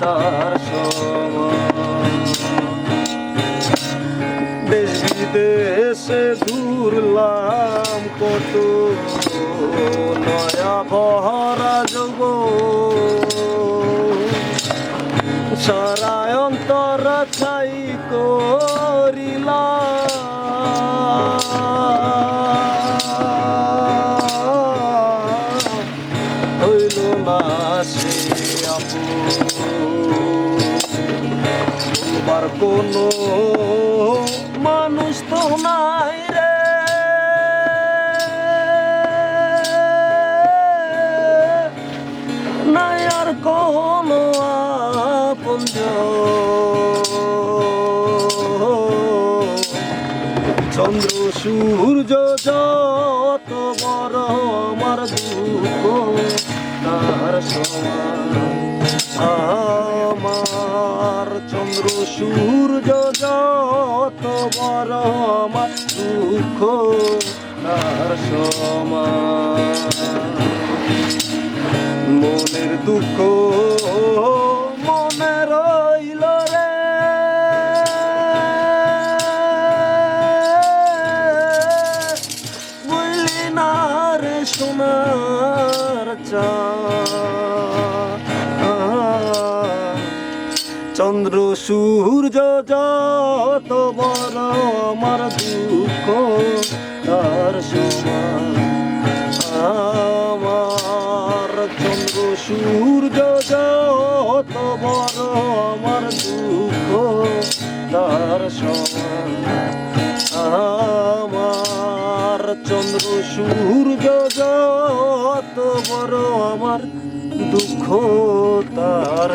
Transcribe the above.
তার ঘুরলাম কত নয়া বহরা যোগ সারায় অন্তর ছাই তোমার কোনো মানুষ তো নাই রে। নাই আর কোনো আপনজ চন্দ্র সূর্য যত বড় আমার দুঃখ তার আমার চন্দ্র সূর্য যত বড় আমার দুঃখ তার মনের দুঃখ সোনার চন্দ্র, সূর্য যত বড় আমার দুঃখ তার আমার চন্দ্র, সূর্য যত বড় আমার দুঃখ তার সমান। আমার চন্দ্র, সূর্য যত বড় আমার দুঃখ তার